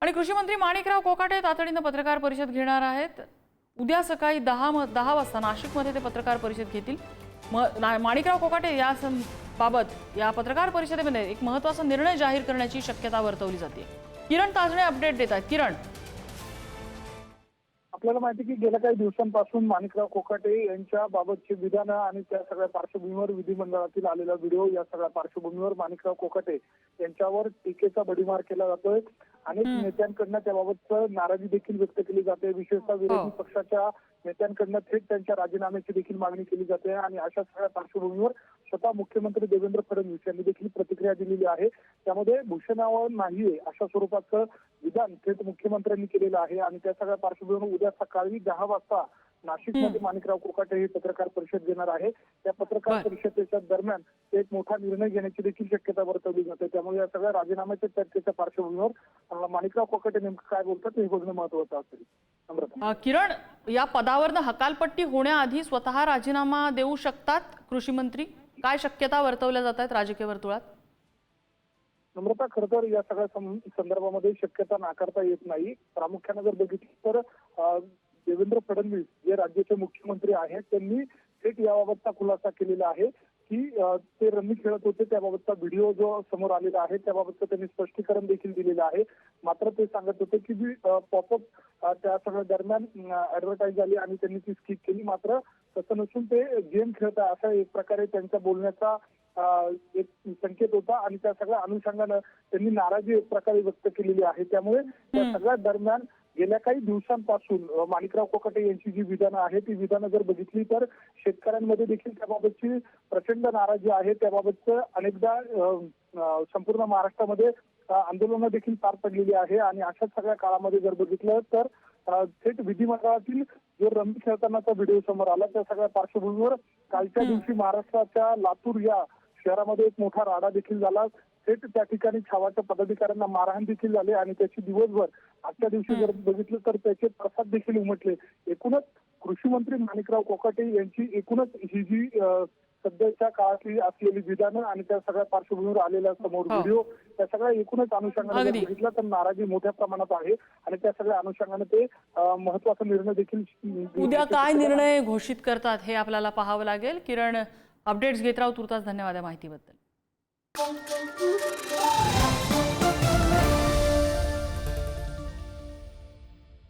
आणि कृषी मंत्री माणिकराव कोकाटे तातडीनं पत्रकार परिषद घेणार आहेत. उद्या सकाळी दहा म दहा वाजता नाशिकमध्ये ते पत्रकार परिषद घेतील. म ना- माणिकराव कोकाटे या सं बाबत या पत्रकार परिषदेमध्ये एक महत्त्वाचा निर्णय जाहीर करण्याची शक्यता वर्तवली जाते. किरण ताजणे अपडेट देत आहेत. किरण आपल्याला माहिती की गेल्या काही दिवसांपासून माणिकराव कोकाटे यांच्या बाबतची विधानं आणि त्या सगळ्या पार्श्वभूमीवर विधिमंडळातील आलेला व्हिडिओ या सगळ्या पार्श्वभूमीवर माणिकराव कोकाटे यांच्यावर टीकेचा बडीमार केला जातोय. अनेक नेत्यांकडनं त्याबाबत नाराजी देखील व्यक्त केली जाते. विशेषतः विरोधी हो. पक्षाच्या नेत्यांकडनं थेट त्यांच्या राजीनाम्याची देखील मागणी केली जाते आणि अशा सगळ्या पार्श्वभूमीवर स्वतः मुख्यमंत्री देवेंद्र फडणवीस यांनी देखील प्रतिक्रिया दिलेली आहे. त्यामध्ये भूषणावर नाहीये अशा स्वरूपाचं विधान थेट मुख्यमंत्र्यांनी केलेलं आहे. आणि त्या सगळ्या पार्श्वभूमीवर उद्या सकाळी दहा वाजता नाशिकमध्ये माणिकराव कोकाटे हे पत्रकार परिषद घेणार आहे. त्या पत्रकार. परिषदेच्या दरम्यान एक मोठा निर्णय घेण्याची देखील शक्यता वर्तवली जाते. त्यामुळे या सगळ्या राजीनाम्याच्या चर्चेच्या पार्श्वभूमीवर माणिकराव कोकाटे नेमकं काय बोलतात हे बघणं महत्वाचं असेल. किरण या पदावरनं हकालपट्टी होण्याआधी स्वतः राजीनामा देऊ शकतात कृषी मंत्री? काय शक्यता वर्तवल्या जात आहेत राजकीय वर्तुळात? नम्रता खरं तर या सगळ्या सं- संदर्भामध्ये शक्यता नाकारता येत नाही. प्रामुख्याने जर बघितलं तर देवेंद्र फडणवीस जे राज्याचे मुख्यमंत्री आहेत त्यांनी थेट याबाबतचा खुलासा केलेला आहे. की ते रमी खेळत होते त्याबाबतचा व्हिडिओ जो समोर आलेला आहे त्याबाबतचं त्यांनी स्पष्टीकरण देखील दिलेलं आहे. मात्र ते सांगत होते की जी पॉपअप त्या सगळ्या दरम्यान ऍडव्हर्टाईज झाली आणि त्यांनी ती स्किप केली. मात्र तसं नसून ते गेम खेळत आहे असा एक प्रकारे त्यांच्या बोलण्याचा एक संकेत होता आणि त्या सगळ्या अनुषंगानं त्यांनी नाराजी एक प्रकारे व्यक्त केलेली आहे. त्यामुळे त्या सगळ्या दरम्यान गेल्या काही दिवसांपासून माणिकराव कोकाटे यांची जी विधानं आहे ती विधानं जर बघितली तर शेतकऱ्यांमध्ये देखील त्याबाबतची प्रचंड नाराजी आहे. त्याबाबतचं अनेकदा संपूर्ण महाराष्ट्रामध्ये आंदोलनं देखील पार पडलेली आहे. आणि अशाच सगळ्या काळामध्ये जर बघितलं तर थेट विधिमंडळातील जो रमी खेळतानाचा व्हिडिओ समोर आला त्या सगळ्या पार्श्वभूमीवर कालच्या दिवशी महाराष्ट्राच्या लातूर या शहरामध्ये एक मोठा राडा देखील झाला. थेट त्या ठिकाणी छावाच्या पदाधिकाऱ्यांना मारहाण देखील झाले आणि त्याची दिवसभर आजच्या दिवशी जर बघितलं तर त्याचे प्रसाद देखील उमटले. एकूणच कृषी मंत्री माणिकराव कोकाटे यांची एकूणच ही जी सध्याच्या काळातली असलेली विधानं आणि त्या सगळ्या पार्श्वभूमीवर आलेला समोर. व्हिडिओ त्या सगळ्या एकूणच अनुषंगाने. बघितलं तर नाराजी मोठ्या प्रमाणात आहे आणि त्या सगळ्या अनुषंगाने ते महत्त्वाचा निर्णय देखील उद्या काय निर्णय घोषित करतात हे आपल्याला पाहावं लागेल. किरण अपडेट्स घेत राहू तुर्तास धन्यवाद या माहितीबद्दल.